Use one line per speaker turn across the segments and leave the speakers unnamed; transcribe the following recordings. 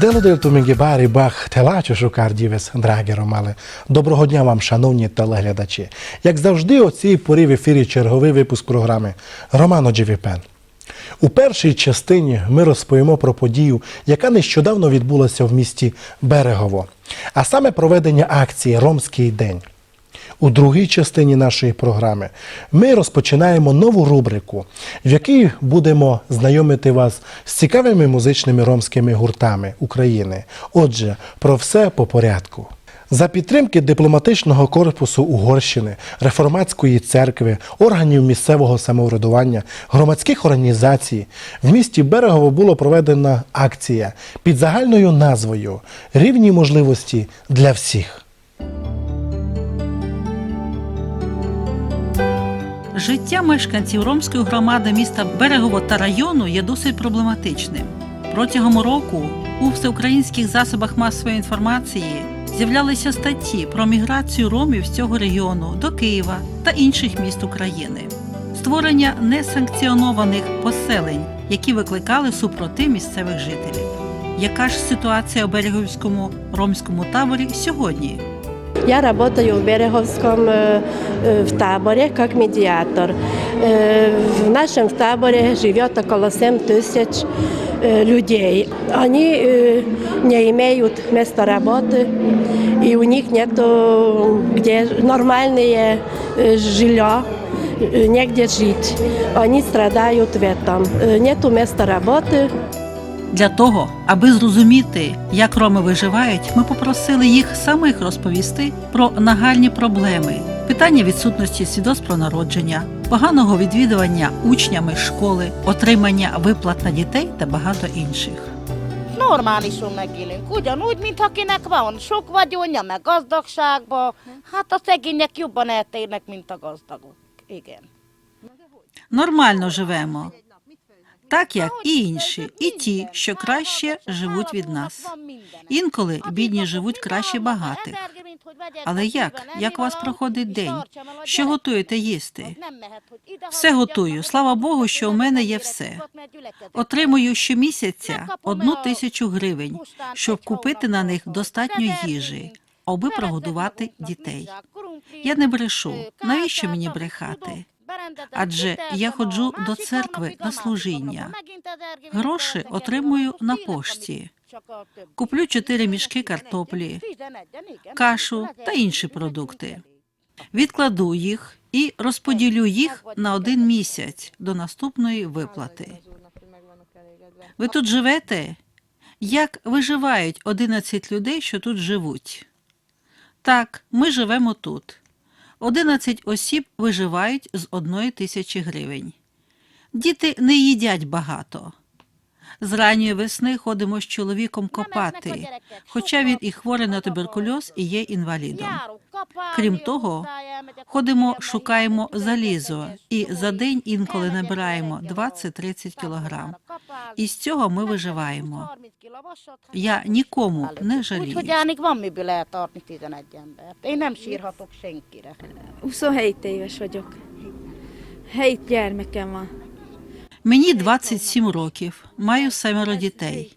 Делодельту Мінгібарі Бах Телачу Шукардівес, драгі ромали. Доброго дня вам, шановні телеглядачі. Як завжди, о цій порі в ефірі черговий випуск програми Романо Джевіпен. У першій частині ми розповімо про подію, яка нещодавно відбулася в місті Берегово, а саме проведення акції Ромський день. У другій частині нашої програми ми розпочинаємо нову рубрику, в якій будемо знайомити вас з цікавими музичними ромськими гуртами України. Отже, про все по порядку. За підтримки дипломатичного корпусу Угорщини, реформатської церкви, органів місцевого самоврядування, громадських організацій в місті Берегово було проведена акція під загальною назвою Рівні можливості для всіх.
Життя мешканців ромської громади міста Берегово та району є досить проблематичним. Протягом року у всеукраїнських засобах масової інформації з'являлися статті про міграцію ромів з цього регіону до Києва та інших міст України, створення несанкціонованих поселень, які викликали супротив місцевих жителів. Яка ж ситуація у Береговському ромському таборі сьогодні?
Я работаю в Береговском э, э, в таборе как медиатор. Э, В нашем таборе живет около 7 тысяч э, людей. Они э, не имеют места работы, и у них нет где нормальное э, жилье, э, негде жить. Они страдают в этом. Э, Нету места работы,
Для того, аби зрозуміти, як роми виживають, ми попросили їх самих розповісти про нагальні проблеми, питання відсутності свідоцтв про народження, поганого відвідування учнями школи, отримання виплат на дітей та багато інших.
normálisan megélünk. Ugyanúgy, mint akinek van sok vagyonja, meg gazdagságban. Hát a szegények jobban eltérnek, mint a gazdagok. Igen.
Нормально живемо, так як і інші, і ті, що краще живуть від нас. Інколи бідні живуть краще багатих. Але як? Як у вас проходить день? Що готуєте їсти? Все готую. Слава Богу, що у мене є все. Отримую щомісяця одну тисячу гривень, щоб купити на них достатньо їжі, аби прогодувати дітей. Я не брешу. Навіщо мені брехати? Адже я ходжу до церкви на служіння. Гроші отримую на пошті. Куплю чотири мішки картоплі, кашу та інші продукти. Відкладу їх і розподілю їх на один місяць до наступної виплати. Ви тут живете? Як виживають 11 людей, що тут живуть? Так, ми живемо тут. 11 осіб виживають з 1 тисячі гривень. Діти не їдять багато. З ранньої весни ходимо з чоловіком копати, хоча він і хворий на туберкульоз і є інвалідом. Крім того, ходимо, шукаємо залізо і за день інколи набираємо 20-30 кілограм. І з цього ми виживаємо. Я нікому не жалію.
Jánik van miből eltartni 11 embert. Én nem sírhatok senkire.
27 éves vagyok. Hét gyermekem van.
Мені 27 років, маю семеро дітей.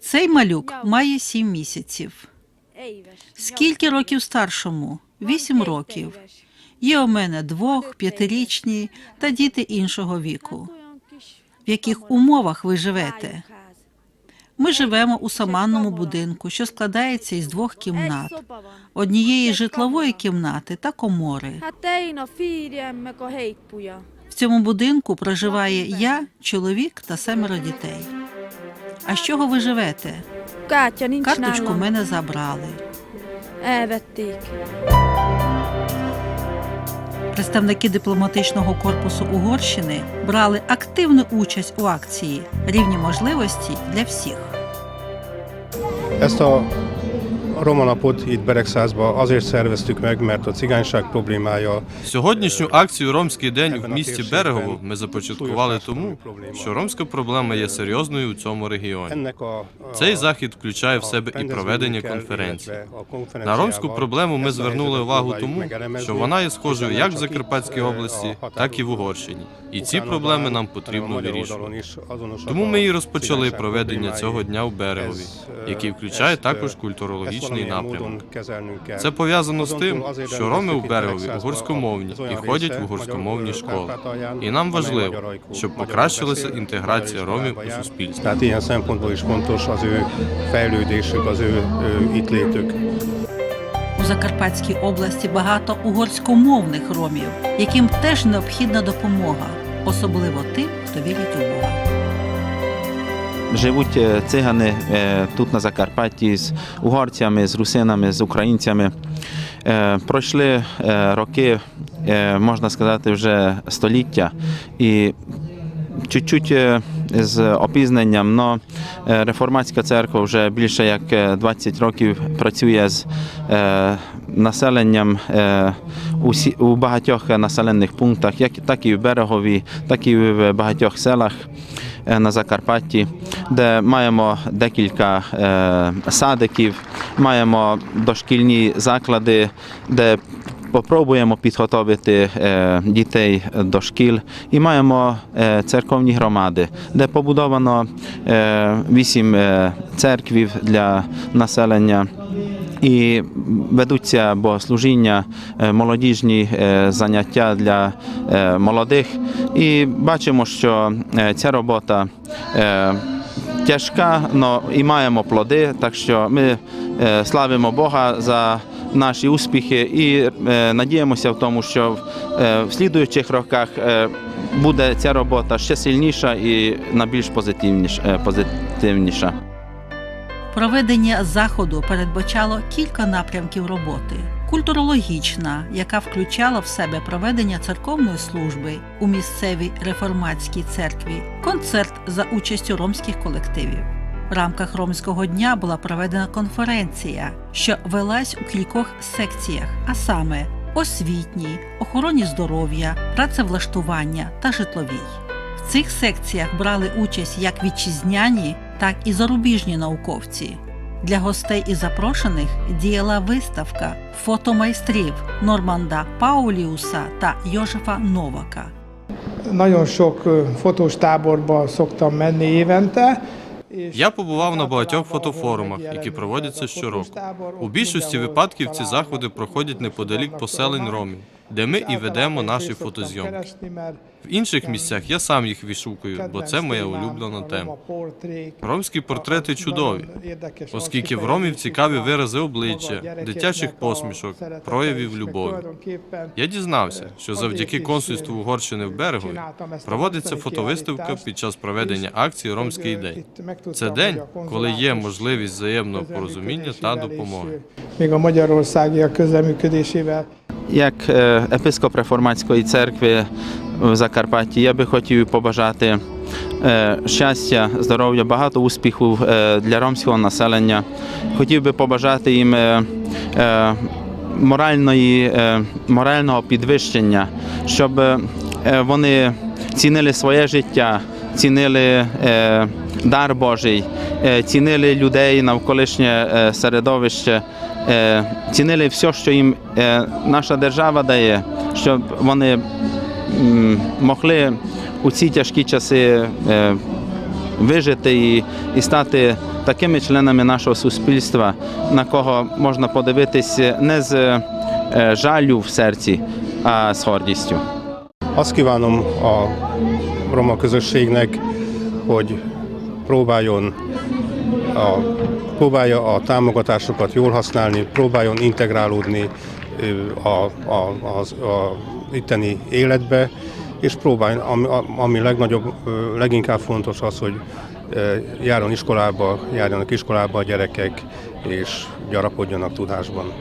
Цей малюк має 7 місяців. Скільки років старшому? 8 років. Є у мене двох, п'ятирічні та діти іншого віку. В яких умовах ви живете? Ми живемо у саманному будинку, що складається із двох кімнат, однієї житлової кімнати та комори. Цьому будинку проживає я, чоловік та семеро дітей. А з чого ви живете? Карточку мене забрали. Представники дипломатичного корпусу Угорщини брали активну участь у акції рівні можливості для всіх.
Roma napot itt Beregszázba azért szerveztük meg, mert a cigányság problémája
Сьогоднішню акцію Ромський день в місті Берегово ми започаткували тому, що ромська проблема є серйозною у цьому регіоні. Цей захід включає в себе і проведення конференцій. На ромську проблему ми звернули увагу тому, що вона є схожою як в Закарпатській області, так і в Угорщині. І ці проблеми нам потрібно вирішувати. Тому ми і розпочали проведення цього дня в Берегові, який включає також культурологічний напрямок. Це пов'язано з тим, що роми у берегові угорськомовні і ходять в угорськомовні школи. І нам важливо, щоб покращилася інтеграція ромів у суспільство.
Létük.
У Закарпатській області багато угорськомовних ромів, яким теж необхідна допомога, особливо тим, хто вірить у Бога.
Живуть е, цигани е, тут на Закарпатті з угорцями, з русинами, з українцями. Е, Пройшли роки, можна сказати, вже століття. І чуть-чуть е, з опізненням, але реформатська церква вже більше як е, 20 років працює з е, населенням е, у багатьох населених пунктах, як, так і в Берегові, так і в багатьох селах е, на Закарпатті, де маємо декілька е, садиків, маємо дошкільні заклади, де Попробуємо підготовити е, дітей до шкіл і маємо е, церковні громади, де побудовано е, вісім церквів для населення. І ведуться богослужіння, молодіжні заняття для молодих. І бачимо, що ця робота тяжка, але і маємо плоди. Так що ми славимо Бога за наші успіхи і е, надіємося в тому, що в, е, слідуючих роках е, буде ця робота ще сильніша і на більш позитивніш, позитивніша.
Проведення заходу передбачало кілька напрямків роботи: культурологічна, яка включала в себе проведення церковної служби у місцевій реформатській церкві, концерт за участю ромських колективів. В рамках ромського дня була проведена конференція, що велась у кількох секціях, а саме освітній, охороні здоров'я, працевлаштування та житловій. В цих секціях брали участь як вітчизняні, так і зарубіжні науковці. Для гостей і запрошених діяла виставка фотомайстрів Норманда Пауліуса та Йожефа Новака.
Nagyon sok ö, fotós táborba szoktam menni évente.
Я побував на багатьох фотофорумах, які проводяться щороку. У більшості випадків ці заходи проходять неподалік поселень Ромі. Де ми і ведемо наші фотозйомки. В інших місцях я сам їх відшукую, бо це моя улюблена тема. Ромські портрети чудові, оскільки в ромів цікаві вирази обличчя, дитячих посмішок, проявів любові. Я дізнався, що завдяки консульству
е,
Угорщини в Берегові проводиться фотовиставка під час проведення акції Ромський день. Це день, коли є можливість взаємного порозуміння та допомоги.
Як е, епископ реформатської церкви в Закарпатті, я би хотів побажати е, щастя, здоров'я, багато успіхів е, для ромського населення. Хотів би побажати їм моральної, морального підвищення, щоб вони цінили своє життя, цінили дар Божий, цінили людей навколишнє середовище, цінили все, що їм е, наша держава дає, щоб вони могли у ці тяжкі часи е, вижити і, і стати такими членами нашого суспільства, на кого можна подивитись не з е, жалю в серці, а з гордістю.
Azt kívánom a roma közösségnek, hogy próbálja a támogatásokat jól használni, próbáljon integrálódni ö, a, a, az a itteni életbe, és próbáljon, ami, ami legnagyobb, ö, leginkább fontos az, hogy ö, járjon iskolába, járjanak iskolába a gyerekek, és gyarapodjanak tudásban.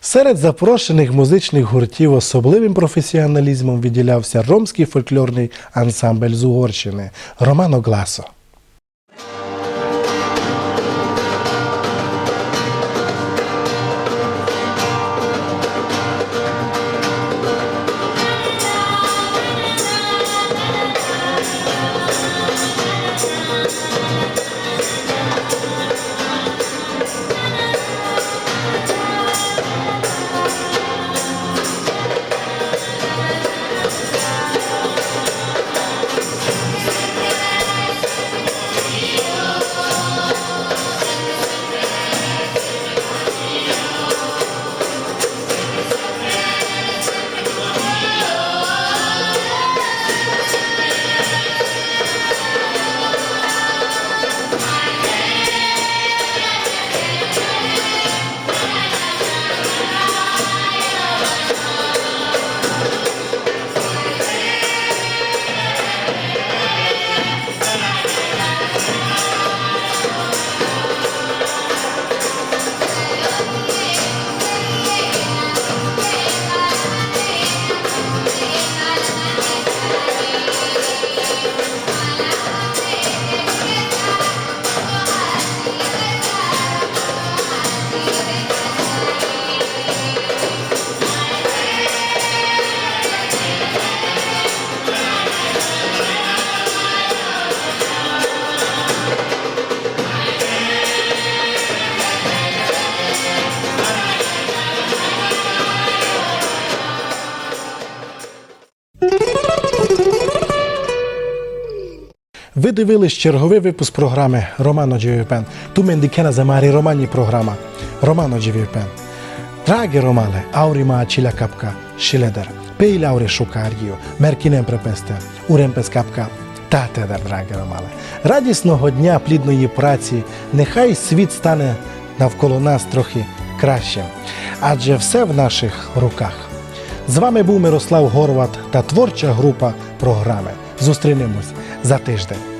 Серед запрошених музичних гуртів особливим професіоналізмом відділявся ромський фольклорний ансамбль з Угорщини Романо Гласо. Ви дивились черговий випуск програми Романо Дживіпен. Ту мендікена за Марі Романі програма Романо Дживіпен. Драгі Ромале, Ауріма Чіля Капка, Шіледер, Пей Лаури Шукаргію, Меркінем Препесте, Уремпес Капка, та тедер, драгі Ромале. Радісного дня плідної праці, нехай світ стане навколо нас трохи кращим, адже все в наших руках. З вами був Мирослав Горват та творча група програми. Зустрінемось за тиждень.